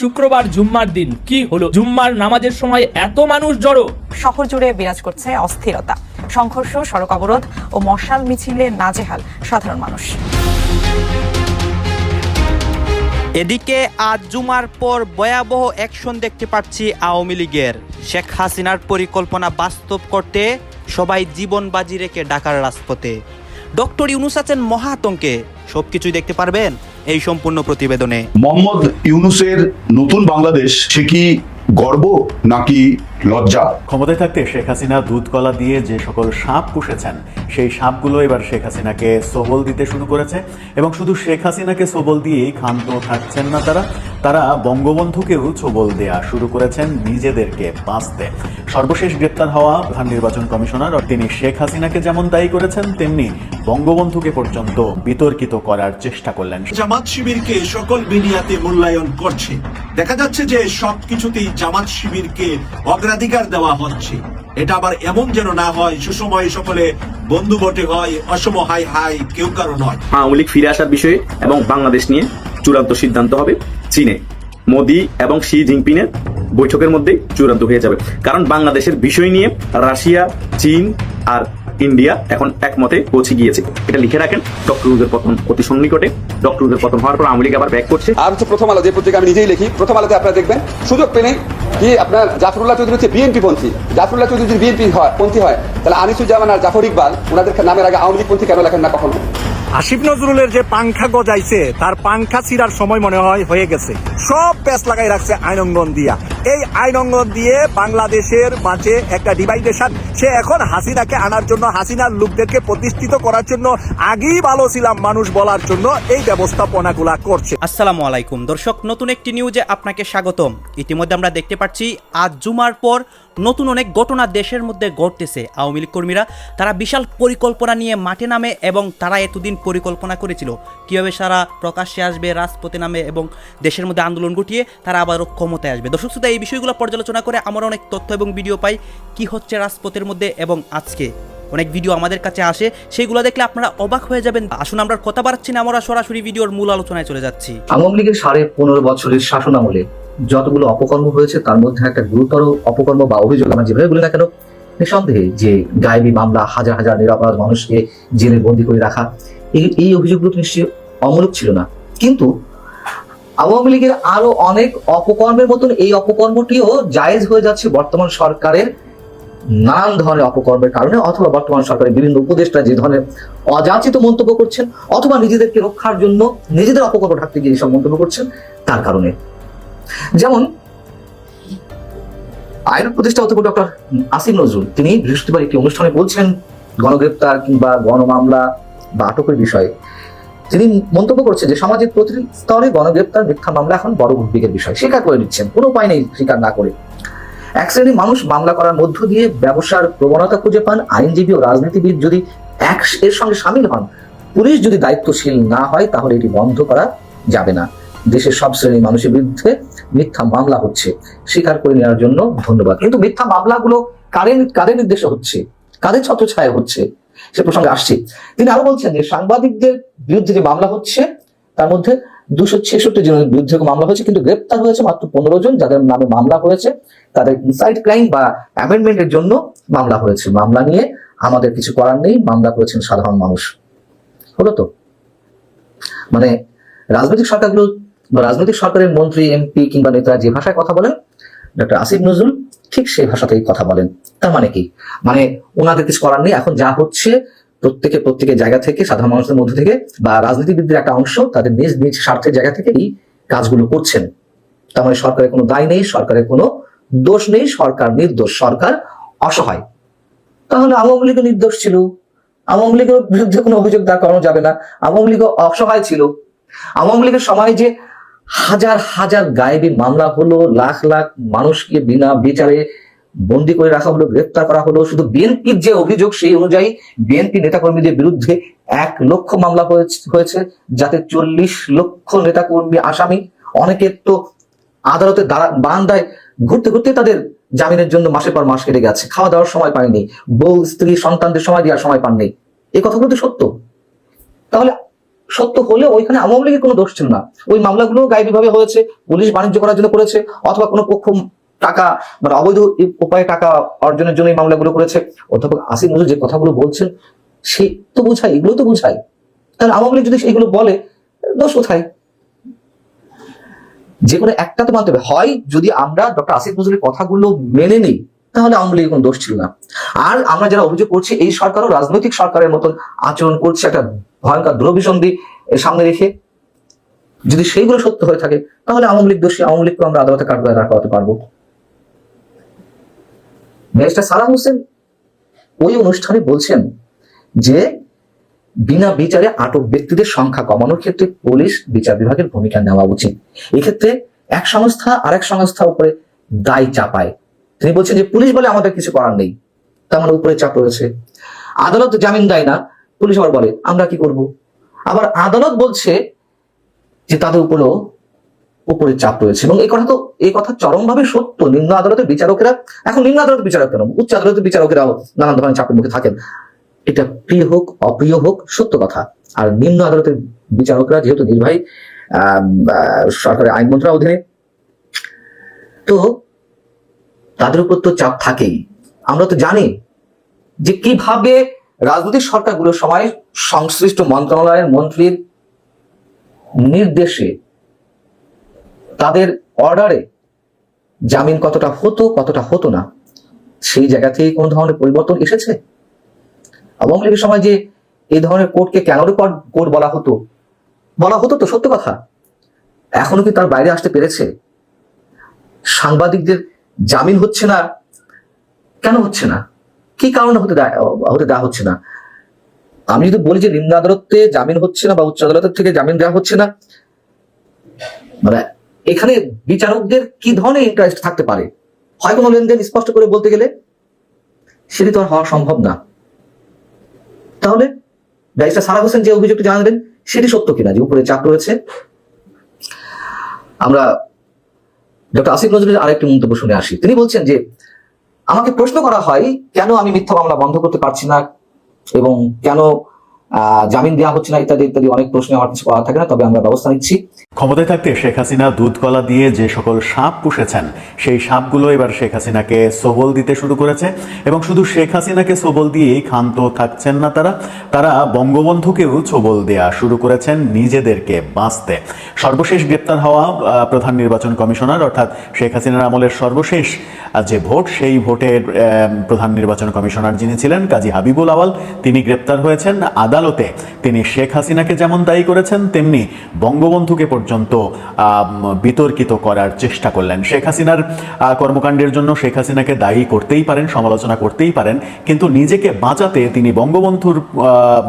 শুক্রবার জুম্মার দিন। কি হলো? জুম্মার নামাজের সময় এত মানুষ জড়ো? শহর জুড়ে বিরাজ করছে অস্থিরতা। সংঘর্ষ সড়ক অবরোধ ও মশাল মিছিলে নাজেহাল সাধারণ মানুষ। এদিকে আজ জুমার পর ভয়াবহ অ্যাকশন দেখতে পাচ্ছি আওয়ামী লীগের। শেখ হাসিনার পরিকল্পনা বাস্তব করতে সবাই জীবন বাজি রেখে ঢাকার রাজপথে। ডক্টর ইউনুস আছেন মহাতঙ্কে সবকিছুই দেখতে পারবেন এই সম্পূর্ণ প্রতিবেদনে। মোহাম্মদ ইউনুসের নতুন বাংলাদেশ সে কি গর্ব নাকি লজ্জা? ক্ষমতায় থাকতে শেখ হাসিনা দুধ কলা দিয়ে যে সকল সাপ পুষেছেন সেই সাপগুলো এবার শেখ হাসিনাকে সবল দিতে শুরু করেছে। এবং শুধু শেখ হাসিনাকে সবল দিয়েই ক্ষান্ত থাকছেন না তারা তারা বঙ্গবন্ধুকেও ছবল দেয়া শুরু করেছেন নিজেদেরকে বাঁচতে। সর্বশেষ গ্রেপ্তার হওয়া প্রধান নির্বাচন কমিশনার তিনি শেখ হাসিনাকে যেমন দায়ী করেছেন তেমনি বঙ্গবন্ধুকে পর্যন্ত বিতর্কিত করার চেষ্টা করলেন। জামাত শিবিরকে সকল মিডিয়াতে মূল্যায়ন করছে। দেখা যাচ্ছে যে সবকিছুতেই জামাত শিবিরকে অগ্রাধিকার দেওয়া হচ্ছে। এটা আবার এমন যেন না হয় সুসময়ে সকলে বন্ধু বটে হয় অসম হাই হাই কেউ কারও নয়। আওয়ামী লীগ ফিরে আসার বিষয়ে এবং বাংলাদেশ নিয়ে চূড়ান্ত সিদ্ধান্ত হবে চীনে। মোদি এবং শি জিনপিংয়ের বৈঠকের মধ্যেই চূড়ান্ত হয়ে যাবে। কারণ বাংলাদেশের বিষয় নিয়ে রাশিয়া চীন আর ইন্ডিয়া এখন একমতে পৌঁছে গিয়েছে। এটা লিখে রাখেন ডক্টর রুজের পতন অতি সন্নিকটে ডক্টর রুজের পতন হওয়ার পর আওয়ামী লীগ আবার ব্যাক করছে। আর হচ্ছে প্রথম আলো যে পত্রিকা আমি নিজেই লিখি প্রথম আলোতে আপনারা দেখবেন সুযোগ পেলে কি আপনার জাফরুল্লাহ চৌধুরী হচ্ছে বিএনপি পন্থী। জাফরুল্লাহ চৌধুরী যদি বিএনপি হয় পন্থী হয়। তাহলে আনিসুজ্জামান আর জাফর ইকবাল ওনাদের নামের আগে আওয়ামী লীগ পন্থী কেন লেখেন না কখনো? আসিফ নজরুলের যে পাংখা গজাইছে তার পাংখা ছিঁড়ার সময় মনে হয় হয়ে গেছে। সব প্যাচ লাগাই রাখছে আইনঙ্গন দিয়া। এই আইনঙ্গন দিয়ে বাংলাদেশের মাঝে একটা ডিভাইডেশন সে এখন হাসিনাকে আনার জন্য, হাসিনার লোকদেরকে প্রতিষ্ঠিত করার জন্য আগেই ভালো ছিলাম মানুষ বলার জন্য এই ব্যবস্থাপনাগুলা করছে। আসসালামু আলাইকুম। দর্শক, নতুন একটি নিউজে আপনাকে স্বাগতম। ইতিমধ্যে আমরা দেখতে পাচ্ছি, আজ জুমার পর নতুন অনেক ঘটনা দেশের মধ্যে ঘটতেছে। আওয়ামী লীগ কর্মীরা, তারা বিশাল পরিকল্পনা নিয়ে মাঠে নামে এবং তারা এতদিন পরিকল্পনা করেছিল। কীভাবে সারা প্রকাশ্যে আসবে, রাজপথে নামে এবং দেশের মধ্যে আন্দোলন ঘটিয়ে তারা আবারও ক্ষমতায় আসবে। দর্শক শ্রোতা এই বিষয়গুলো পর্যালোচনা করে আমরা অনেক তথ্য এবং ভিডিও পাই কি হচ্ছে রাজপথের মধ্যে এবং আজকে। অনেক ভিডিও আমাদের কাছে আসে সেইগুলো দেখলে আপনারা অবাক হয়ে যাবেন। আসুন, আমরা কথা বাড়াচ্ছি না, আমরা সরাসরি ভিডিওর মূল আলোচনায় চলে যাচ্ছি। আওয়ামী লীগের সাড়ে পনেরো বছরের শাসন আমলে যতগুলো অপকর্ম হয়েছে, তার মধ্যে একটা গুরুতর অপকর্ম বা অভিযোগ আমরা যেভাবে বলি না কেন, নিঃসন্দেহে যে গায়েবী মামলা, হাজার হাজার নিরাপরাধ মানুষকে জেলে বন্দি করে রাখা, এই অভিযোগগুলো নিশ্চয়ই অমূলক ছিল না। কিন্তু আওয়ামী লীগের আরও অনেক অপকর্মের মতন এই অপকর্মটিও জায়েজ হয়ে যাচ্ছে বর্তমান সরকারের নানান ধরনের অপকর্মের কারণে, অথবা বর্তমান সরকারের বিভিন্ন উপদেষ্টা যে ধরনের অযাচিত মন্তব্য করছেন, অথবা নিজেদেরকে রক্ষার জন্য নিজেদের অপকর্ম ঢাকতে গিয়ে সব মন্তব্য করছেন, তার কারণে। যেমন, আইন উপদেষ্টা অথবা ডক্টর আসিম নজরুল, তিনি বৃহস্পতিবার একটি অনুষ্ঠানে বলছেন, গণগ্রেপ্তার কিংবা গণমামলা বা আটকের বিষয়ে। তিনি মন্তব্য করছেন যে সমাজের প্রতিটি স্তরে গণগ্রেপ্তার মিথ্যা মামলা এখন বড় উদ্বেগের বিষয়। স্বীকার করে নিচ্ছেন, কোনো উপায় নেই স্বীকার না করে। এক শ্রেণির মানুষ মামলা করার মধ্য দিয়ে ব্যবসার প্রবণতা খুঁজে পান, আইনজীবী ও রাজনীতিবিদ যদি এক এর সঙ্গে সামিল হন, পুলিশ যদি দায়িত্বশীল না হয়, তাহলে এটি বন্ধ করা যাবে না। দেশের সব শ্রেণির মানুষের বিরুদ্ধে মিথ্যা মামলা হচ্ছে। স্বীকার করে নেওয়ার জন্য ধন্যবাদ। কিন্তু মিথ্যা মামলাগুলো কাদের কাদের নির্দেশে হচ্ছে? কাদের ছত্রছায়া হচ্ছে? সে প্রসঙ্গে আসছে। তিনি আরও বলছেন যে সাংবাদিকদের বিরুদ্ধে যে মামলা হচ্ছে, তার মধ্যে দুশো ছেষট্টি জনের বিরুদ্ধে মামলা হয়েছে, কিন্তু গ্রেপ্তার হয়েছে মাত্র পনেরো জন, যাদের নামে মামলা হয়েছে। তাদের ইনসাইড ক্রাইম বা অ্যামেন্ডমেন্টের জন্য মামলা হয়েছে। মামলা নিয়ে আমাদের কিছু করার নেই, মামলা করেছেন সাধারণ মানুষ। হলো তো? মানে রাজনৈতিক সরকারগুলো, বা রাজনৈতিক সরকারের মন্ত্রী এমপি কিংবা নেতারা যে ভাষায় কথা বলেন ডক্টর আসিফ নজরুল ঠিক সেই ভাষাতেই কথা বলেন। তার মানে কি? মানে ওনাদের কিছু করার নেই। এখন যা হচ্ছে প্রত্যেকে প্রত্যেকের জায়গা থেকে, সাধারণ মানুষের মধ্যে থেকে বা রাজনীতিবিদদের একটা অংশ তাদের নিজ নিজ স্বার্থের জায়গা থেকে এই কাজগুলো করছেন। তার মানে সরকারের কোনো দায় নেই, সরকারের কোনো দোষ নেই, সরকার নির্দোষ, সরকার অসহায়। তাহলে আওয়ামী লীগ নির্দোষ ছিল। আওয়ামী লীগের বিরুদ্ধে কোনো অভিযোগ দাঁড় করানো যাবে না। আওয়ামী লীগ অসহায় ছিল। আওয়ামী লীগের সময় যে হাজার হাজার গায়েবী মামলা হলো, লাখ লাখ মানুষকে বিনা বিচারে বন্দি করে রাখা হলো, গ্রেপ্তার করা হলো। শুধু বিএনপির যে অভিযোগ, সেই অনুযায়ী বিএনপি নেতাকর্মীদের বিরুদ্ধে এক লক্ষ মামলা হয়েছে যাতে চল্লিশ লক্ষ নেতাকর্মী আসামি অনেকের তো আদালতে বারান্দায় ঘুরতে ঘুরতে তাদের জামিনের জন্য মাসের পর মাস কেটে গেছে। খাওয়া দাওয়ার সময় পায়নি, বউ, স্ত্রী, সন্তানদের সময় দেওয়ার সময় পাননি। এই কথাগুলো তো সত্য। তাহলে সত্য হলে ওইখানে আওয়ামী লীগের কোনো দোষ ছিল না। ওই মামলাগুলো গায়েবীভাবে হয়েছে, পুলিশ বাণিজ্য করার জন্য করেছে, অথবা কোনো পক্ষ টাকা মানে অবৈধ উপায়ে টাকা অর্জনের জন্য এই মামলাগুলো করেছে। অধ্যাপক আসিফ নজরুল যে কথাগুলো বলছেন, সে তো বোঝায়, এগুলো তো বোঝায়। তাহলে আওয়ামী লীগ যদি এগুলো বলে, দোষ কোথায়? যে কোনো একটা তো মানতে হবে। হয় যদি আমরা ডক্টর আসিফ নজরুলের কথাগুলো মেনে নিই, তাহলে আওয়ামী লীগের কোনো দোষ ছিল না। আর আমরা যারা অভিযোগ করছি, এই সরকারও রাজনৈতিক সরকারের মতন আচরণ করছে, একটা ভয়ঙ্কর দ্রবিসন্ধি সামনে রেখে। যদি সেইগুলো সত্য হয়ে থাকে, তাহলে আওয়ামী লীগ দোষী, আওয়ামী লীগকে আমরা আদালতে কাঠগড়ায় রাখাতে পারব। ব্যারিস্টার সালাম হোসেন ওই অনুষ্ঠানে বলছেন যে, বিনা বিচারে আটক ব্যক্তিদের সংখ্যা কমানোর ক্ষেত্রে পুলিশ বিচার বিভাগের ভূমিকা নেওয়া উচিত। এক্ষেত্রে এক সংস্থা আরেক সংস্থার উপরে দায় চাপায়। তিনি বলছেন যে, পুলিশ বলে আমাদের কিছু করার নেই। তার মানে উপরে চাপ রয়েছে। আদালত জামিন দেয় না। পুলিশ আবার বলে, আমরা কি করব? আবার আদালত বলছে যে, তাদের উপরেও উপরে চাপ রয়েছে এবং এই কথা তো, এই কথা চরমভাবে সত্য। নিম্ন আদালতের বিচারকেরা, এখন নিম্ন আদালতের বিচারক কেন? উচ্চ আদালতের বিচারকেরাও নানান ধরনের চাপের মুখে থাকেন। এটা প্রিয় হোক, অপ্রিয় হোক, সত্য কথা। আর নিম্ন আদালতের বিচারকরা যেহেতু নির্বাহী সরকারের আইন মন্ত্রণালয়ের অধীনে, তো তাদের উপর তো চাপ থাকেই। আমরা তো জানি যে কীভাবে রাজনৈতিক সরকারগুলোর সময় সংশ্লিষ্ট মন্ত্রণালয়ের মন্ত্রীর নির্দেশে তাদের অর্ডারে জামিন কতটা হতো কতটা হতো না, সেই জায়গা থেকে কোন ধরনের পরিবর্তন এসেছে? আওয়ামী লীগের সময় যে এই ধরনের কোর্টকে কেন রেকর্ড, কোর্ট বলা হতো বলা হতো তো সত্য কথা। এখনও কি তার বাইরে আসতে পেরেছে? সাংবাদিকদের জামিন হচ্ছে না, কেন হচ্ছে না? কি কারণে হতে হতে দেওয়া হচ্ছে না? আমি যদি বলি যে নিম্ন আদালতে জামিন হচ্ছে না বা উচ্চ আদালতের থেকে জামিন দেওয়া হচ্ছে না মানে এখানে বিচারকদের কি ধরনের ইন্টারেস্ট থাকতে পারে? হয় কোনো লেনদেন স্পষ্ট করে বলতে গেলে? সেটি তো আর হওয়া সম্ভব না। তাহলে ব্যারিস্টার সারা হোসেন যে অভিযোগটি জানালেন, সেটি সত্য কিনা যে উপরে চাপ রয়েছে? আমরা ডক্টর আসিফ নজরুলের আরেকটি মন্তব্য শুনে আসি। তিনি বলছেন যে, আমাকে প্রশ্ন করা হয়, কেন আমি মিথ্যা মামলা বন্ধ করতে পারছি না এবং কেন জামিন দেওয়া হচ্ছে না ইত্যাদি ইত্যাদি অনেক প্রশ্নে আমার কিছু করা থাকে না, তবে আমরা ব্যবস্থা নিচ্ছি। ক্ষমতায় থাকতে শেখ হাসিনা দুধ কলা দিয়ে যে সকল সাপ পুষেছেন, সেই সাপগুলো এবার শেখ হাসিনাকে সবল দিতে শুরু করেছে। এবং শুধু শেখ হাসিনাকে সবল দিয়েই ক্ষান্ত থাকছেন না তারা তারা বঙ্গবন্ধুকেও ছবল দেয়া শুরু করেছেন নিজেদেরকে বাঁচতে। সর্বশেষ গ্রেপ্তার হওয়া প্রধান নির্বাচন কমিশনার, অর্থাৎ শেখ হাসিনার আমলের সর্বশেষ যে ভোট, সেই ভোটের প্রধান নির্বাচন কমিশনার যিনি ছিলেন, কাজী হাবিবুল আওয়াল, তিনি গ্রেপ্তার হয়েছেন। আদালতে। তিনি শেখ হাসিনাকে যেমন দায়ী করেছেন, তেমনি বঙ্গবন্ধুকে পর্যন্ত বিতর্কিত করার চেষ্টা করলেন। শেখ হাসিনার কর্মকাণ্ডের জন্য শেখ হাসিনাকে দায়ী করতেই পারেন, সমালোচনা করতেই পারেন। কিন্তু নিজেকে বাঁচাতে তিনি বঙ্গবন্ধুর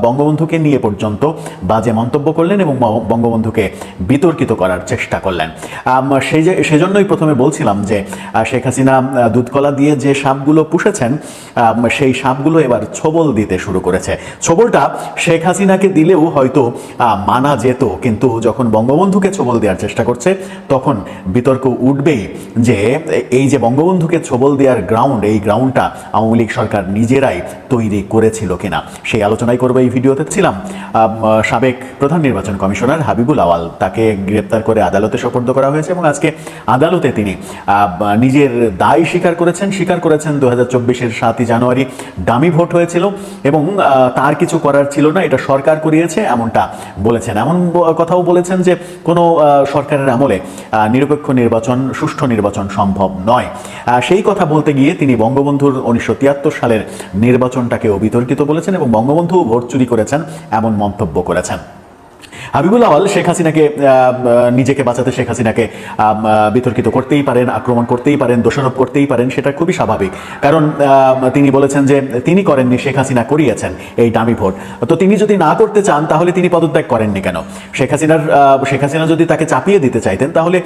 বঙ্গবন্ধুকে নিয়ে পর্যন্ত বাজে মন্তব্য করলেন এবং বঙ্গবন্ধুকে বিতর্কিত করার চেষ্টা করলেন। সেই যে, সেজন্যই প্রথমে বলছিলাম যে শেখ হাসিনা দুধকলা দিয়ে যে সাপগুলো পুষেছেন সেই সাপগুলো এবার ছবল দিতে শুরু করেছে। ছবলটা শেখ হাসিনাকে দিলেও হয়তো মানা যেত। কিন্তু যখন বঙ্গবন্ধুকে ছবল দেওয়ার চেষ্টা করছে, তখন বিতর্ক উঠবেই যে এই যে বঙ্গবন্ধুকে ছবল দেওয়ার গ্রাউন্ড এই গ্রাউন্ডটা আওয়ামী লীগ সরকার নিজেরাই তৈরি করেছিল কিনা, সেই আলোচনাই করব এই ভিডিওতে। ছিলাম সাবেক প্রধান নির্বাচন কমিশনার হাবিবুল আওয়াল। তাকে গ্রেপ্তার করে আদালতে সোপর্দ করা হয়েছে এবং আজকে আদালতে তিনি নিজের দায় স্বীকার করেছেন। স্বীকার করেছেন দু হাজার চব্বিশের সাতই জানুয়ারি। দামি ভোট হয়েছিল এবং তার কিছু করার ছিল না, এটা সরকার করিয়েছে এমনটা বলেছেন। এমন কথাও বলেছেন যে কোনো সরকারের আমলে নিরপেক্ষ নির্বাচন, সুষ্ঠু নির্বাচন সম্ভব নয়। সেই কথা বলতে গিয়ে তিনি বঙ্গবন্ধুর উনিশশো তিয়াত্তর সালের নির্বাচনটাকেও বিতর্কিত বলেছেন এবং বঙ্গবন্ধু ভোট চুরি করেছেন, এমন মন্তব্য করেছেন। হাবিবুল আওয়াল শেখ হাসিনাকে নিজেকে বাঁচাতে শেখ হাসিনাকে বিতর্কিত করতেই পারেন, আক্রমণ করতেই পারেন, দোষারোপ করতেই পারেন, সেটা খুবই স্বাভাবিক। কারণ তিনি বলেছেন যে, তিনি করেননি, শেখ হাসিনা করিয়েছেন এই দামি ভোট। তো তিনি যদি না করতে চান, তাহলে তিনি পদত্যাগ করেননি কেন? শেখ হাসিনার শেখ হাসিনা যদি তাকে চাপিয়ে দিতে চাইতেন, তাহলে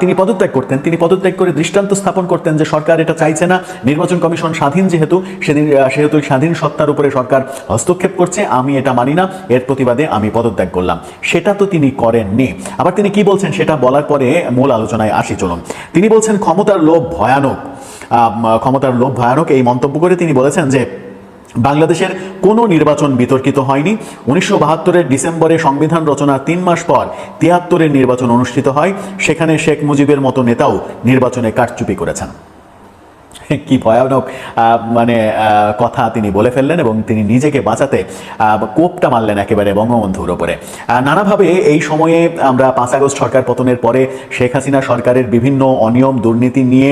তিনি পদত্যাগ করতেন। তিনি পদত্যাগ করে দৃষ্টান্ত স্থাপন করতেন যে, সরকার এটা চাইছে না। নির্বাচন কমিশন স্বাধীন যেহেতু, সেদিন সেহেতু স্বাধীন সত্তার উপরে সরকার হস্তক্ষেপ করছে, আমি এটা মানি না, এর প্রতিবাদে আমি পদত্যাগ করলাম। সেটা তো তিনি করেননি। আবার তিনি কি বলছেন সেটা বলার পরে মূল আলোচনায় আসি, চলুন। তিনি বলছেন, ক্ষমতার লোভ ভয়ানক। ক্ষমতার লোভ ভয়ানক এই মন্তব্য করে তিনি বলেছেন যে, বাংলাদেশের কোনো নির্বাচন বিতর্কিত হয়নি। উনিশশো বাহাত্তরের ডিসেম্বরে সংবিধান রচনার তিন মাস পর তিয়াত্তরের নির্বাচন অনুষ্ঠিত হয়। সেখানে শেখ মুজিবের মতো নেতাও নির্বাচনে কারচুপি করেছেন। কি ভয়ানক মানে কথা তিনি বলে ফেললেন এবং তিনি নিজেকে বাঁচাতে কোপটা মারলেন একেবারে বঙ্গবন্ধুর ওপরে। নানাভাবে এই সময়ে আমরা পাঁচ আগস্ট সরকার পতনের পরে শেখ হাসিনা সরকারের বিভিন্ন অনিয়ম, দুর্নীতি নিয়ে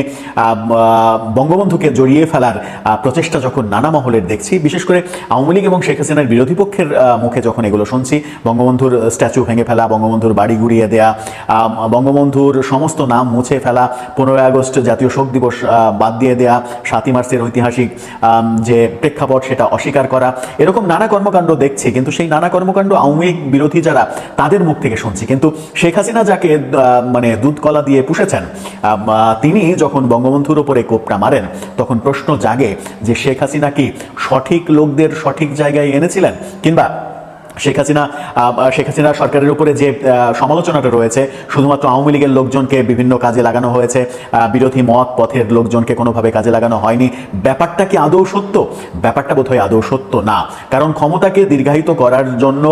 বঙ্গবন্ধুকে জড়িয়ে ফেলার প্রচেষ্টা যখন নানা মহলের দেখছি, বিশেষ করে আওয়ামী লীগ এবং শেখ হাসিনার বিরোধী পক্ষের মুখে যখন এগুলো শুনছি, বঙ্গবন্ধুর স্ট্যাচু ভেঙে ফেলা, বঙ্গবন্ধুর বাড়ি গুড়িয়ে দেয়া বঙ্গবন্ধুর সমস্ত নাম মুছে ফেলা, পনেরোই আগস্ট জাতীয় শোক দিবস বাদ দিয়ে দেয়া সাতই মার্চের ঐতিহাসিক যে প্রেক্ষাপট সেটা অস্বীকার করা। এরকম নানা কর্মকাণ্ড দেখছি, কিন্তু সেই নানা কর্মকাণ্ড আওয়ামী লীগ বিরোধী যারা, তাদের মুখ থেকে শুনছি। কিন্তু শেখ হাসিনা যাকে মানে দুধ কলা দিয়ে পুষেছেন তিনি যখন বঙ্গবন্ধুর ওপরে কোপটা মারেন, তখন প্রশ্ন জাগে যে শেখ হাসিনা কি সঠিক লোকদের সঠিক জায়গায় এনেছিলেন? কিংবা শেখ হাসিনা শেখ হাসিনা সরকারের উপরে যে সমালোচনাটা রয়েছে, শুধুমাত্র আওয়ামী লীগের লোকজনকে বিভিন্ন কাজে লাগানো হয়েছে বিরোধী মত পথের লোকজনকে কোনোভাবে কাজে লাগানো হয়নি। ব্যাপারটা কি আদৌ সত্য? ব্যাপারটা বোধহয় আদৌ সত্য না। কারণ ক্ষমতাকে দীর্ঘায়িত করার জন্য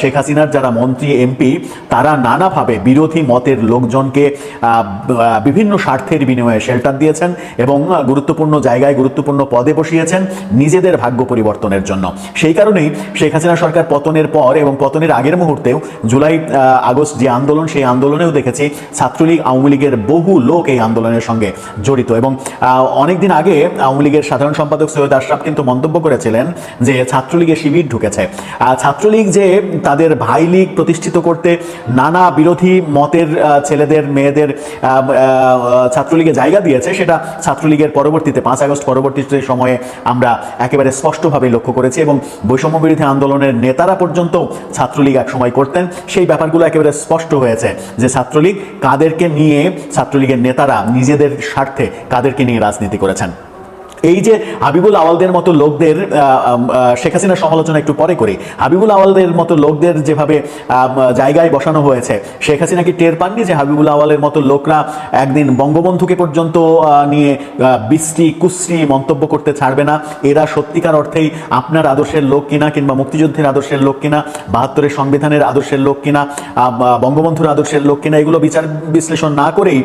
শেখ হাসিনার যারা মন্ত্রী, এমপি, তারা নানাভাবে বিরোধী মতের লোকজনকে বিভিন্ন স্বার্থের বিনিময়ে শেল্টার দিয়েছেন এবং গুরুত্বপূর্ণ জায়গায় গুরুত্বপূর্ণ পদে বসিয়েছেন নিজেদের ভাগ্য পরিবর্তনের জন্য। সেই কারণেই শেখ হাসিনা সরকার পতনের পর এবং পতনের আগের মুহূর্তেও জুলাই আগস্ট যে আন্দোলন, সেই আন্দোলনেও দেখেছি ছাত্রলীগ, আওয়ামী লীগের বহু লোক এই আন্দোলনের সঙ্গে জড়িত এবং অনেকদিন আগে আওয়ামী লীগের সাধারণ সম্পাদক সৈয়দ আশরাফ কিন্তু মন্তব্য করেছিলেন যে ছাত্রলীগে শিবির ঢুকেছে। ছাত্রলীগ যে তাদের ভাই লীগ প্রতিষ্ঠিত করতে নানা বিরোধী মতের ছেলেদের, মেয়েদের ছাত্রলীগে জায়গা দিয়েছে, সেটা ছাত্রলীগের পরবর্তীতে, পাঁচ আগস্ট পরবর্তীতে সময়ে আমরা একেবারে স্পষ্টভাবে লক্ষ্য করেছি এবং বৈষম্য বিরোধী আন্দোলনের নেতারা পর্যন্ত ছাত্রলীগ একসময় করতেন। সেই ব্যাপারগুলো একেবারে স্পষ্ট হয়েছে যে ছাত্রলীগ কাদেরকে নিয়ে, ছাত্রলীগের নেতারা নিজেদের স্বার্থে কাদেরকে নিয়ে রাজনীতি করেছেন। এই যে হাবিবুল আওয়ালদের মতো লোকদের শেখ হাসিনার সমালোচনা একটু পরে করি। হাবিবুল আওয়ালদের মতো লোকদের যেভাবে জায়গায় বসানো হয়েছে শেখ হাসিনা কি টের পাননি যে হাবিবুল আওয়ালের মতো লোকরা একদিন বঙ্গবন্ধুকে পর্যন্ত নিয়ে বিশ্রী কুশ্রী মন্তব্য করতে ছাড়বে না? এরা সত্যিকার অর্থেই আপনার আদর্শের লোক কিনা কিংবা মুক্তিযুদ্ধের আদর্শের লোক কিনা বাহাত্তরের সংবিধানের আদর্শের লোক কিনা বঙ্গবন্ধুর আদর্শের লোক কিনা এগুলো বিচার বিশ্লেষণ না করেই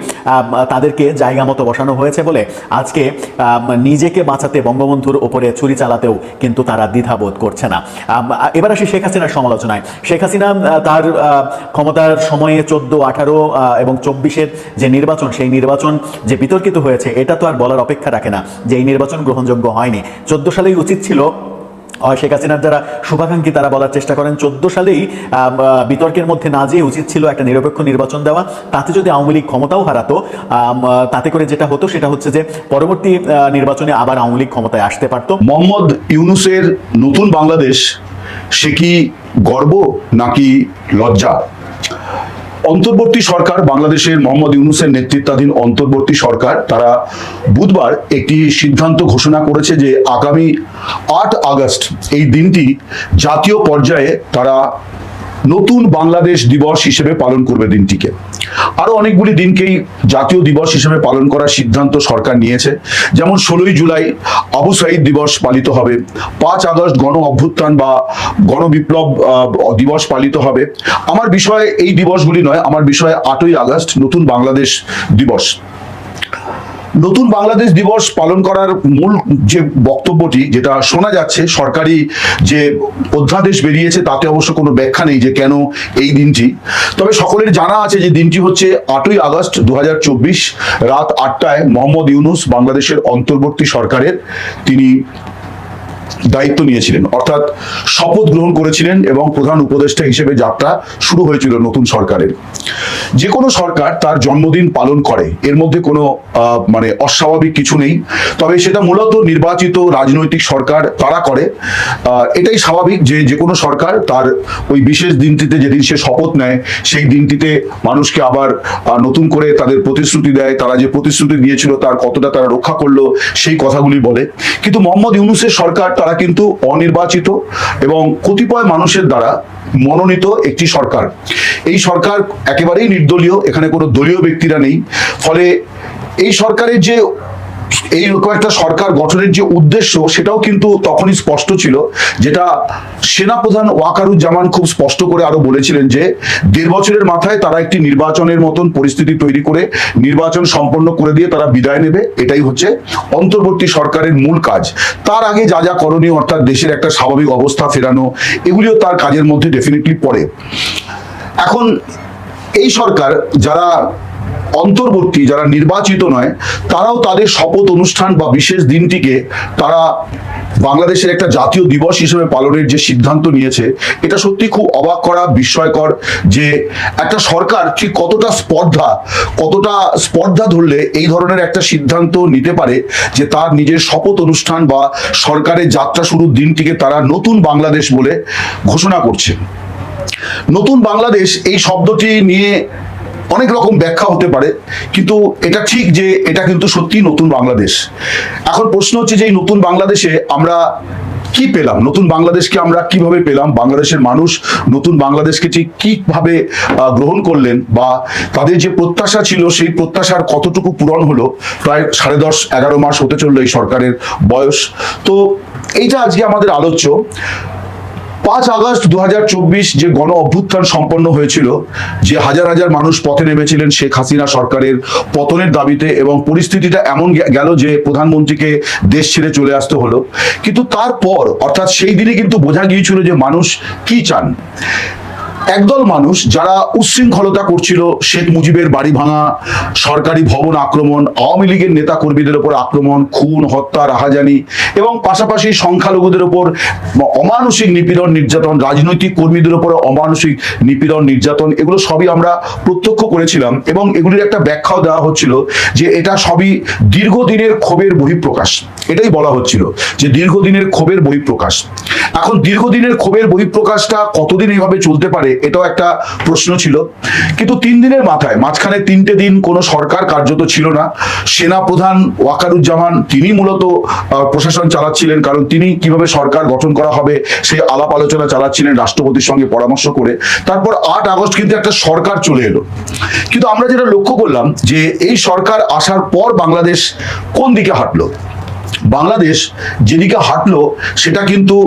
তাদেরকে জায়গা মতো বসানো হয়েছে বলে আজকে আহ, নিজেকে বাঁচাতে বঙ্গবন্ধুর ওপরে ছুরি চালাতেও কিন্তু তারা দ্বিধাবোধ করছে না। এবার আসি শেখ হাসিনার সমালোচনায়। শেখ হাসিনা তার ক্ষমতার সময়ে চোদ্দ, আঠারো এবং চব্বিশের যে নির্বাচন, সেই নির্বাচন যে বিতর্কিত হয়েছে, এটা তো আর বলার অপেক্ষা রাখে না যে এই নির্বাচন গ্রহণযোগ্য হয়নি। চোদ্দ সালেই উচিত ছিল শেখ হাসিনার যারা শুভাকাঙ্ক্ষী তারা বলার চেষ্টা করেন। চোদ্দ সালেই বিতর্কের মধ্যে না যেয়ে উচিত ছিল একটা নিরপেক্ষ নির্বাচন দেওয়া। তাতে যদি আওয়ামী লীগ ক্ষমতাও হারাতো তাতে করে যেটা হতো সেটা হচ্ছে যে পরবর্তী নির্বাচনে আবার আওয়ামী লীগ ক্ষমতায় আসতে পারতো। মোহাম্মদ ইউনুসের নতুন বাংলাদেশ, সে কি গর্ব নাকি লজ্জা? অন্তর্বর্তী সরকার বাংলাদেশের মোহাম্মদ ইউনুসের নেতৃত্বাধীন অন্তর্বর্তী সরকার, তারা বুধবার একটি সিদ্ধান্ত ঘোষণা করেছে যে আগামী আট আগস্ট এই দিনটি জাতীয় পর্যায়ে তারা নতুন বাংলাদেশ দিবস হিসেবে পালন করবে দিনটিকে। আরও অনেকগুলি দিনকেই জাতীয় দিবস হিসেবে পালন করার সিদ্ধান্ত সরকার নিয়েছে। যেমন ষোলোই জুলাই আবু সাইদ দিবস পালিত হবে, পাঁচ আগস্ট গণ অভ্যুত্থান বা গণবিপ্লব দিবস পালিত হবে। আমার বিষয়ে এই দিবসগুলি নয়, আমার বিষয়ে আটই আগস্ট নতুন বাংলাদেশ দিবস। নতুন বাংলাদেশ দিবস পালন করার মূল যে বক্তব্যটি, যেটা শোনা যাচ্ছে, সরকারি যে অধ্যাদেশ বেরিয়েছে, তাতে অবশ্য কোনো ব্যাখ্যা নেই যে কেন এই দিনটি। তবে সকলের জানা আছে যে দিনটি হচ্ছে আটই আগস্ট দু হাজার চব্বিশ রাত আটটায় মোহাম্মদ ইউনুস বাংলাদেশের অন্তর্বর্তী সরকারের, তিনি দায়িত্ব নিয়েছিলেন। অর্থাৎ শপথ গ্রহণ করেছিলেন এবং প্রধান উপদেষ্টা হিসেবে যাত্রা শুরু হয়েছিল নতুন সরকারের। যে কোনো সরকার তার জন্মদিন পালন করে। এর মধ্যে কোনো মানে অস্বাভাবিক কিছু নেই। তবে সেটা মূলত নির্বাচিত রাজনৈতিক সরকার তারা করে। এটাই স্বাভাবিক যে যে কোনো সরকার তার ওই বিশেষ দিনটিতে যেদিন সে শপথ নেয়, সেই দিনটিতে মানুষকে আবার নতুন করে তাদের প্রতিশ্রুতি দেয়। তারা যে প্রতিশ্রুতি দিয়েছিল তার কতটা তারা রক্ষা করল, সেই কথাগুলি বলে। কিন্তু মোহাম্মদ ইউনুসের সরকার তারা কিন্তু অনির্বাচিত এবং কতিপয় মানুষের দ্বারা মনোনীত একটি সরকার। এই সরকার একেবারেই নির্দলীয়, এখানে কোনো দলীয় ব্যক্তিরা নেই। ফলে এই সরকারের যে এই রকম একটা সরকার গঠনের যে উদ্দেশ্য, সেটাও কিন্তু তখনই স্পষ্ট ছিল, যেটা সেনাপ্রধান ওয়াকারুজ্জামান খুব স্পষ্ট করে আরও বলেছিলেন যে, দেড় বছরের মাথায় তারা একটি নির্বাচনের মতন পরিস্থিতি তৈরি করে নির্বাচন সম্পন্ন করে দিয়ে তারা বিদায় নেবে। এটাই হচ্ছে অন্তর্বর্তী সরকারের মূল কাজ। তার আগে যা যা করণীয়, অর্থাৎ দেশের একটা স্বাভাবিক অবস্থা ফেরানো, এগুলিও তার কাজের মধ্যে ডেফিনেটলি পড়ে। এখন এই সরকার, যারা অন্তর্বর্তী যারা নির্বাচিত নয়, তারাও তাদের শপথ অনুষ্ঠান বা বিশেষ দিনটিকে তারা বাংলাদেশের একটা জাতীয় দিবস হিসেবে পালনের যে সিদ্ধান্ত নিয়েছে, এটা সত্যি খুব অবাক করা বিস্ময়কর যে একটা সরকার ঠিক কতটা স্পর্ধা কতটা স্পর্ধা ধরলে এই ধরনের একটা সিদ্ধান্ত নিতে পারে যে তার নিজের শপথ অনুষ্ঠান বা সরকারের যাত্রা শুরুর দিনটিকে তারা নতুন বাংলাদেশ বলে ঘোষণা করছে। নতুন বাংলাদেশ এই শব্দটি নিয়ে অনেক রকম ব্যাখ্যা হতে পারে, কিন্তু এটা ঠিক যে এটা কিন্তু সত্যি নতুন বাংলাদেশ। এখন প্রশ্ন হচ্ছে যে এই নতুন বাংলাদেশে আমরা কি পেলাম? নতুন বাংলাদেশকে আমরা কীভাবে পেলাম? বাংলাদেশের মানুষ নতুন বাংলাদেশকে ঠিক কীভাবে গ্রহণ করলেন বা তাদের যে প্রত্যাশা ছিল, সেই প্রত্যাশার কতটুকু পূরণ হলো, প্রায় সাড়ে দশ, এগারো মাস হতে চলল এই সরকারের বয়স। তো এইটা আজকে আমাদের আলোচ্য। পাঁচ আগস্ট দু হাজার চব্বিশ যে গণ অভ্যুত্থান সম্পন্ন হয়েছিল, যে হাজার হাজার মানুষ পথে নেমেছিলেন শেখ হাসিনা সরকারের পতনের দাবিতে এবং পরিস্থিতিটা এমন গেল যে প্রধানমন্ত্রীকে দেশ ছেড়ে চলে আসতে হলো। কিন্তু তারপর, অর্থাৎ সেই দিনে কিন্তু বোঝা গিয়েছিল যে মানুষ কি চান। একদল মানুষ যারা উচ্ছৃঙ্খলতা করছিল শেখ মুজিবের বাড়ি ভাঙা, সরকারি ভবন আক্রমণ, আওয়ামী লীগের নেতা কর্মীদের উপর আক্রমণ, খুন, হত্যা, রাহাজানি এবং পাশাপাশি সংখ্যালঘুদের উপর অমানসিক নিপীড়ন, নির্যাতন, রাজনৈতিক কর্মীদের উপর অমানসিক নিপীড়ন, নির্যাতন, এগুলো সবই আমরা প্রত্যক্ষ করেছিলাম এবং এগুলির একটা ব্যাখ্যাও দেওয়া হচ্ছিল যে এটা সবই দীর্ঘদিনের ক্ষোভের বহিঃপ্রকাশ। এটাই বলা হচ্ছিল যে দীর্ঘদিনের ক্ষোভের বহিঃপ্রকাশ। এখন দীর্ঘদিনের ক্ষোভের বহিঃপ্রকাশটা কতদিন এইভাবে চলতে পারে এটাও একটা প্রশ্ন ছিল। কিন্তু তিন দিনের মাথায়, মাঝখানে তিনটে দিন কোনো সরকার কার্যত ছিল না। সেনা প্রধান ওয়াকারুজ্জামান, তিনি মূলত প্রশাসন চালাচ্ছিলেন, কারণ তিনি কীভাবে সরকার গঠন করা হবে সেই আলাপ আলোচনা চালাচ্ছিলেন রাষ্ট্রপতির সঙ্গে পরামর্শ করে। তারপর আট আগস্ট কিন্তু একটা সরকার চলে এলো। কিন্তু আমরা যেটা লক্ষ্য করলাম যে, এই সরকার আসার পর বাংলাদেশ কোন দিকে হাঁটলো? বাংলাদেশ যেদিকে হাঁটলো, সেটা কিন্তু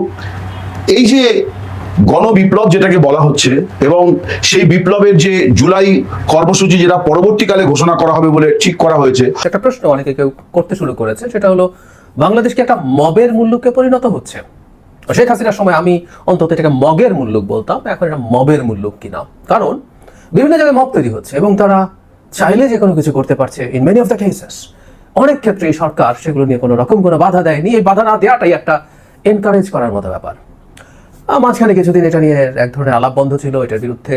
এই যে গণবিপ্লব যেটাকে বলা হচ্ছে এবং সেই বিপ্লবের যে জুলাই কর্মসূচি যেটা পরবর্তীকালে ঘোষণা করা হবে বলে ঠিক করা হয়েছে। একটা প্রশ্ন অনেকে কেউ করতে শুরু করেছে, সেটা হলো, বাংলাদেশ কি একটা মবের মূল্যকে পরিণত হচ্ছে? শেখ হাসিনার সময় আমি অন্তত এটাকে মগের মূল্য বলতাম, এখন এটা মবের মূল্য কিনা? কারণ বিভিন্ন জায়গায় মব তৈরি হচ্ছে এবং তারা চাইলে যে কোনো কিছু করতে পারছে in many of the cases অনেক ক্ষেত্রে সরকার সেগুলো নিয়ে কোনো রকম কোনো বাধা দেয়নি। এই বাধা না দেওয়াটাই একটা এনকারেজ করার মতো ব্যাপার। মাঝখানে কিছুদিন এটা নিয়ে এক ধরনের আলাপ বন্ধ ছিল, এটার বিরুদ্ধে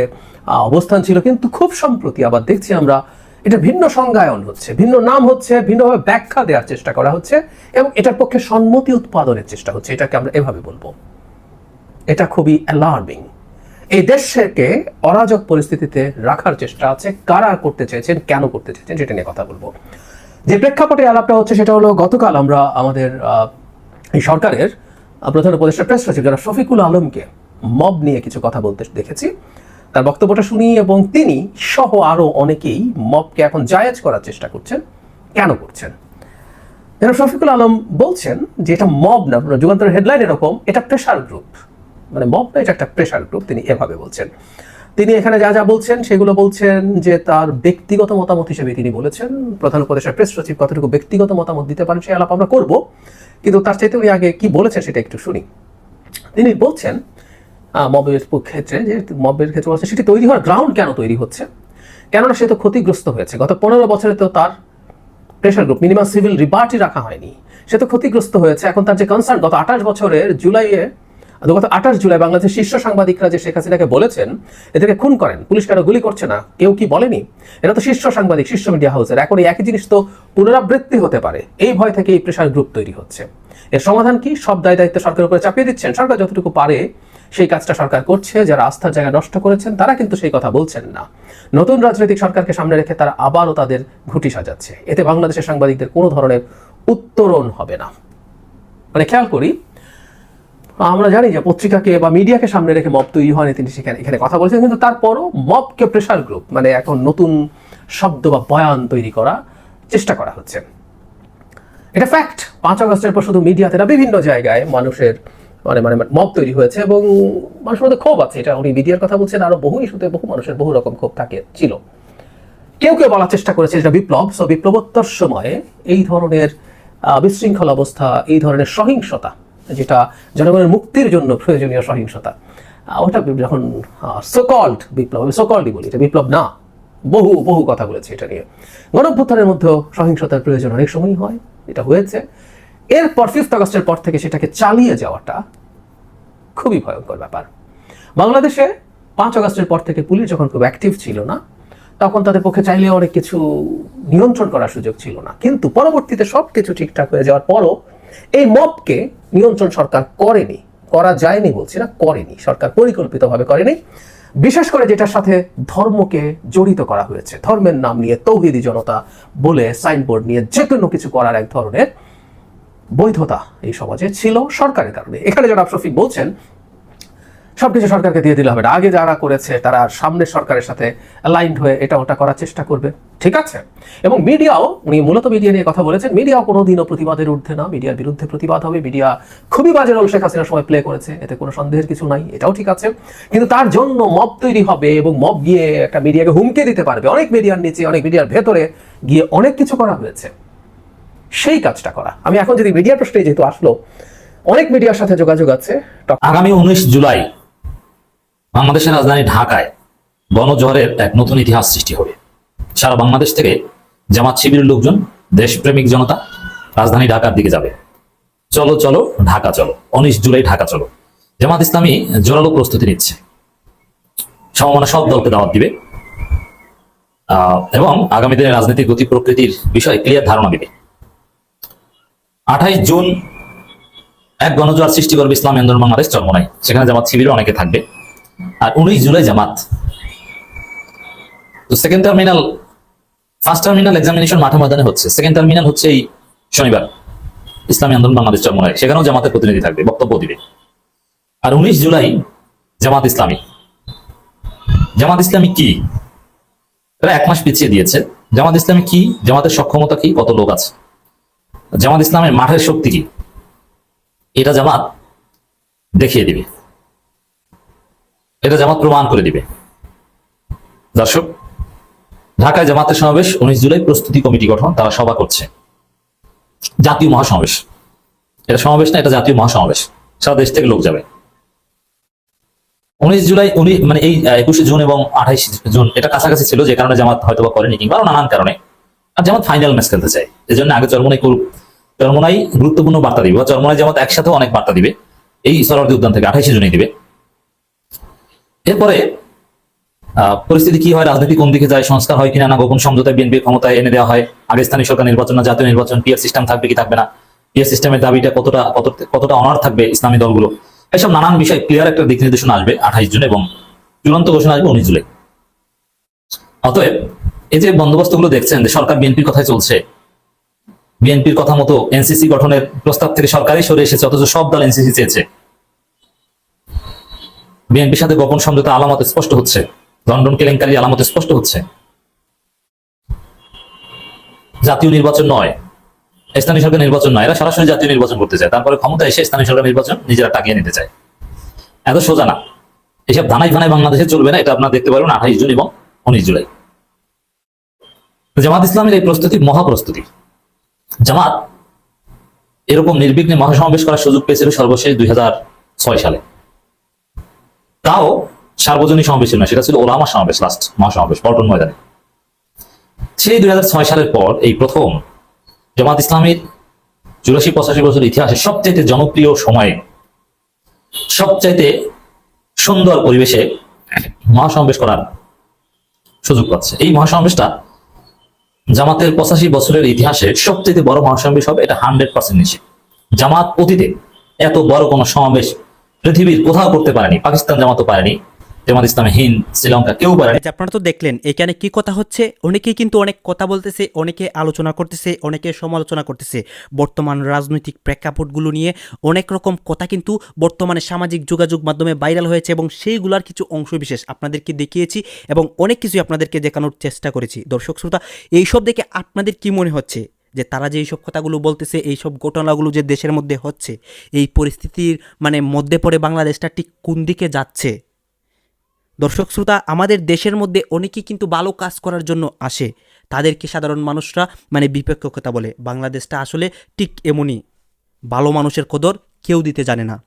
অবস্থান ছিল, কিন্তু খুব সম্প্রতি আবার দেখছি আমরা, এটা ভিন্ন সংজ্ঞায়ন হচ্ছে, ভিন্ন নাম হচ্ছে, ভিন্নভাবে ব্যাখ্যা দেওয়ার চেষ্টা করা হচ্ছে, এবং এটার পক্ষে সম্মতি উৎপাদনের চেষ্টা হচ্ছে, এটাকে আমরা এভাবে বলব। এটা খুবই অ্যালার্মিং এই দেশকে অরাজক পরিস্থিতিতে রাখার চেষ্টা আছে, কারা করতে চেয়েছেন, কেন করতে চেয়েছেন, সেটা নিয়ে কথা বলব। যে প্রেক্ষাপটে আলাপটা হচ্ছে, সেটা হলো গতকাল আমরা আমাদের এই সরকারের প্রধান উপদেষ্টা প্রেস সচিব শফিকুল আলমকে মব নিয়ে কিছু কথা বলতে দেখেছি। তার বক্তব্যটা শুনি এবং তিনি সহ আরও অনেকেই মবকে এখন জায়েজ করার চেষ্টা করছেন। কেন করছেন? যেন শফিকুল আলম বলছেন যে এটা মব না যুগান্তরের হেডলাইন এরকম, এটা প্রেশার গ্রুপ মানে মব না, এটা একটা প্রেশার গ্রুপ তিনি এভাবে বলছেন। তিনি এখানে যা যা বলছেন, সেগুলো বলছেন যে তার ব্যক্তিগত মতামত হিসেবে তিনি বলেছেন। প্রধান উপদেষ্টা প্রেস সচিব কতটুকু ব্যক্তিগত মতামত দিতে পারেন সেই আলাপ আমরা করব। কিন্তু তার চাইতে উনি আগে কি বলেছেন সেটা একটু শুনি। তিনি বলছেন মবের ক্ষেত্রে যে মবের ক্ষেত্রে বলছে সেটি তৈরি হওয়ার গ্রাউন্ড কেন তৈরি হচ্ছে? কেননা সে তো ক্ষতিগ্রস্ত হয়েছে। গত পনেরো বছরে তো তার pressure group minimum civil liberty রাখা হয়নি। সে তো ক্ষতিগ্রস্ত হয়েছে। এখন তার যে কনসার্ন গত আঠাশ বছরের জুলাইয়ে গত আঠাশ জুলাই বাংলাদেশের শীর্ষ সাংবাদিকরা যে শেখ হাসিনাকে বলেছেন, এদেরকে খুন করেন, পুলিশ কেন গুলি করছে না, কেউ কি বলেনি? এটা তো শীর্ষ সাংবাদিক, শীর্ষ মিডিয়া হাউসের এখন একই জিনিস তো পুনরাবৃত্তি হতে পারে। এই ভয় থেকে এই প্রেশার গ্রুপ তৈরি হচ্ছে। এর সমাধান কি? সব দায় দায়িত্ব সরকারের উপরে চাপিয়ে দিচ্ছেন। সরকার যতটুকু পারে সেই কাজটা সরকার করছে। যারা আস্থার জায়গা নষ্ট করেছেন, তারা কিন্তু সেই কথা বলছেন না। নতুন রাজনৈতিক সরকারকে সামনে রেখে তারা আবারও তাদের ঘুটি সাজাচ্ছে। এতে বাংলাদেশের সাংবাদিকদের কোনো ধরনের উত্তরণ হবে না। মানে খেয়াল করি আমরা জানি যে পত্রিকাকে বা মিডিয়াকে সামনে রেখে মব তৈরি হয়নি, তিনি সেখানে এখানে কথা বলছেন, কিন্তু তারপরও মবকে প্রেশার গ্রুপ মানে এখন নতুন শব্দ বা বয়ান তৈরি করা চেষ্টা করা হচ্ছে। এটা ফ্যাক্ট পাঁচ আগস্টের পর শুধু মিডিয়াতে না, বিভিন্ন জায়গায় মানুষের মানে মানে মব তৈরি হয়েছে এবং মানুষের মধ্যে ক্ষোভ আছে। এটা উনি মিডিয়ার কথা বলছেন, আরও বহু ইস্যুতে বহু মানুষের বহু রকম ক্ষোভ থাকে ছিল। কেউ কেউ বলার চেষ্টা করেছে এটা বিপ্লব। সো বিপ্লবোত্তর সময়ে এই ধরনের বিশৃঙ্খল অবস্থা, এই ধরনের সহিংসতা যেটা জনগণের মুক্তির জন্য প্রয়োজনীয় সহিংসতা। ওটা যখন সোকল্ড বিপ্লব, আমি সোকল্ডই বলি, এটা বিপ্লব না। বহু বহু কথা বলেছে এটা নিয়ে। গণভ্যুত্থানের মধ্যেও সহিংসতার প্রয়োজন অনেক সময়ই হয়, এটা হয়েছে। এরপর ফিফথ আগস্টের পর থেকে সেটাকে চালিয়ে যাওয়াটা খুবই ভয়ঙ্কর ব্যাপার। বাংলাদেশে পাঁচ আগস্টের পর থেকে পুলিশ যখন খুব অ্যাক্টিভ ছিল না, তখন তাদের পক্ষে চাইলে অনেক কিছু নিয়ন্ত্রণ করার সুযোগ ছিল না। কিন্তু পরবর্তীতে সব কিছু ঠিকঠাক হয়ে যাওয়ার পরও এই মবকে নিয়ন্ত্রণ সরকার করেনি, করা যায়নি বলছি না, করেনি। সরকার পরিকল্পিতভাবে করেনি। বিশেষ করে যেটার সাথে ধর্মকে জড়িত করা হয়েছে। ধর্মের নাম নিয়ে তৌহিদি জনতা বলে সাইনবোর্ড নিয়ে যে কোনো কিছু করার এক ধরনের বৈধতা এই সমাজে ছিল সরকারের কারণে। এখানে যারা শফিক বলছেন সবকিছু সরকারকে দিয়ে দিলে হবে না। আগে যারা করেছে, তারা সামনের সরকারের সাথে অ্যালাইন্ড হয়ে এটা ওটা করার চেষ্টা করবে। ঠিক আছে? এবং মিডিয়াও, উনি মূলত মিডিয়া নিয়ে কথা বলেছেন, মিডিয়াও কোনোদিনও প্রতিবাদের ঊর্ধ্বে না। মিডিয়ার বিরুদ্ধে প্রতিবাদ হবে। মিডিয়া খুবই বাজে রোল শেখ হাসিনার সময় প্লে করেছে। এতে কোনো সন্দেহের কিছু নাই, এটাও ঠিক আছে। কিন্তু তার জন্য মব তৈরি হবে এবং মব গিয়ে একটা মিডিয়াকে হুমকে দিতে পারবে। অনেক মিডিয়ার নিচে, অনেক মিডিয়ার ভেতরে গিয়ে অনেক কিছু করা হয়েছে। সেই কাজটা করা। আমি এখন যদি মিডিয়ার প্রশ্নে যেহেতু আসলো, অনেক মিডিয়ার সাথে যোগাযোগ আছে। আগামী উনিশ জুলাই বাংলাদেশের রাজধানী ঢাকায় গণজোয়ারের এক নতুন ইতিহাস সৃষ্টি হবে। সারা বাংলাদেশ থেকে জামাত শিবিরের লোকজন, দেশপ্রেমিক জনতা রাজধানী ঢাকার দিকে যাবে। চলো চলো, ঢাকা চলো। উনিশ জুলাই ঢাকা চলো। জামাত ইসলামী জোরালো প্রস্তুতি নিচ্ছে। সমমনা সব দলকে দাওয়াত দিবে। এবং আগামী দিনে রাজনৈতিক গতি প্রকৃতির বিষয়ে ক্লিয়ার ধারণা দিবে। আঠাইশ জুন এক গণজোয়ার সৃষ্টি করবে ইসলাম আন্দোলন বাংলাদেশ, চরমনাই। সেখানে জামাত শিবিরও অনেকে থাকবে। আর উনিশ জুলাই জামাত। তো second terminal first terminal examination মাঠে ময়দানে হচ্ছে। সেকেন্ড টার্মিনাল হচ্ছে এই শনিবার, ইসলামী আন্দোলন বাংলাদেশ চরমনাই। সেখানেও জামাতের প্রতিনিধি থাকবে, বক্তব্য দিবে। আর উনিশ জুলাই, জামাত ইসলামী। জামাত ইসলামী কি? এরা এক মাস পিছিয়ে দিয়েছে। জামাত ইসলামী কি? জামাতের সক্ষমতা কি? কত লোক আছে? জামাত ইসলামের মাঠের শক্তি কি? এটা জামাত দেখিয়ে দিবে। এটা জামাত প্রমাণ করে দিবে। দর্শক, ঢাকায় জামাতের সমাবেশ, উনিশ জুলাই প্রস্তুতি কমিটি গঠন, তারা সভা করছে। জাতীয় মহাসমাবেশ। এটা সমাবেশ না, এটা জাতীয় মহাসমাবেশ। সারা দেশ থেকে লোক যাবে। উনিশ জুলাই, উনি মানে এই একুশে জুন এবং আঠাইশ জুন, এটা কাছাকাছি ছিল, যে কারণে জামাত হয়তো বা করেনি, কিংবা নানান কারণে। আর জামাত ফাইনাল ম্যাচ খেলতে চায়। এই জন্য আগে চরমনাই চরমনাই গুরুত্বপূর্ণ বার্তা দিবে, বা চরমনাই জামাত একসাথে অনেক বার্তা দিবে। এই সরোয়ার্দী উদ্যান থেকে আঠাইশে জুনে দিবে। এরপরে পরিস্থিতি কি হয়? রাজনীতি কোন দিকে যায়? সংস্কার হয় কিনা? না গোপন সমঝোতায় বিএনপির ক্ষমতায় এনে দেওয়া হয়? আগে স্থানীয় সরকার নির্বাচন না, জাতীয় নির্বাচন পিয়ার সিস্টেম থাকবে কি থাকবে না? পিয়ার সিস্টেমের দাবিটা কতটা কত- কতটা অনার থাকবে ইসলামী দলগুলো? এসব নানান বিষয় ক্লিয়ার একটা দিক নির্দেশনা আসবে আঠাইশ জুন এবং চূড়ান্ত ঘোষণা আসবে উনিশ জুলাই। অতএব, এই যে বন্দোবস্তগুলো দেখছেন, যে সরকার বিএনপির কথায় চলছে, বিএনপির কথা মতো এনসিসি গঠনের প্রস্তাব থেকে সরকারই সরে এসেছে, অথচ সব দল এনসিসি চেয়েছে। বিএনপির সাথে গোপন সমঝোতা আলামত স্পষ্ট হচ্ছে। লন্ডন কেলেঙ্কারি আলামত স্পষ্ট হচ্ছে। জাতীয় নির্বাচন নয়। স্থানীয় সরকার নির্বাচন নয়। এরা সরাসরি জাতীয় নির্বাচন করতে চায়। তারপরে ক্ষমতা এসে স্থানীয় সরকার নির্বাচন নিজেরা টাকিয়ে নিতে চায়। এত সোজা না। এসব ধানাই ভানাই বাংলাদেশে চলবে না, এটা আপনারা দেখতে পারবেন আঠাইশ জুন এবং উনিশ জুলাই। জামাত ইসলামের এই প্রস্তুতি মহাপ্রস্তুতি জামাত এরকম নির্বিঘ্নে মহাসমাবেশ করার সুযোগ পেয়েছিল সর্বশেষ দুই হাজার ছয় সালে। তাও সার্বজনীন সমাবেশ ছিল না, সেটা ছিল ওলামা সমাবেশ লাস্ট মহাসমাবেশ, পল্টন ময়দানে। সেই দুই হাজার ছয় সালের পর এই প্রথম জামাত ইসলামের চুরাশি পঁচাশি বছর ইতিহাসে সবচাইতে জনপ্রিয় সময়ে, সবচাইতে সুন্দর পরিবেশে মহাসমাবেশ করার সুযোগ পাচ্ছে। এই মহাসমাবেশটা জামাতের পঁচাশি বছরের ইতিহাসে সবচেয়ে বড় মহাসমাবেশ হবে, এটা হান্ড্রেড পার্সেন্ট নিশ্চিত। জামাত অতীতে এত বড় কোনো সমাবেশ পৃথিবীর কোথাও করতে পারেনি, পাকিস্তান জামাতও পারেনি, জামাত ইসলামে, হিন্দ, শ্রীলঙ্কা কেউ পারেনি। আচ্ছা আপনারা তো দেখলেন, এখানে কি কথা হচ্ছে? অনেকেই কিন্তু অনেক কথা বলতেছে, অনেকে আলোচনা করতেছে, অনেকে সমালোচনা করতেছে। বর্তমান রাজনৈতিক প্রেক্ষাপটগুলো নিয়ে অনেক রকম কথা কিন্তু বর্তমানে সামাজিক যোগাযোগ মাধ্যমে ভাইরাল হয়েছে এবং সেইগুলার কিছু অংশ বিশেষ আপনাদেরকে দেখিয়েছি এবং অনেক কিছুই আপনাদেরকে দেখানোর চেষ্টা করেছি। দর্শক, শ্রোতা, এইসব দেখে আপনাদের কি মনে হচ্ছে? যে তারা যে এইসব কথাগুলো বলতেছে, এইসব ঘটনাগুলো যে দেশের মধ্যে হচ্ছে, এই পরিস্থিতির মানে মধ্যে পড়ে বাংলাদেশটা ঠিক কোন দিকে যাচ্ছে? দর্শক শ্রোতা, আমাদের দেশের মধ্যে অনেকেই কিন্তু ভালো কাজ করার জন্য আসে। তাদেরকে সাধারণ মানুষরা মানে বিপক্ষ কথা বলে। বাংলাদেশটা আসলে ঠিক এমনই। ভালো মানুষের কদর কেউ দিতে জানে না।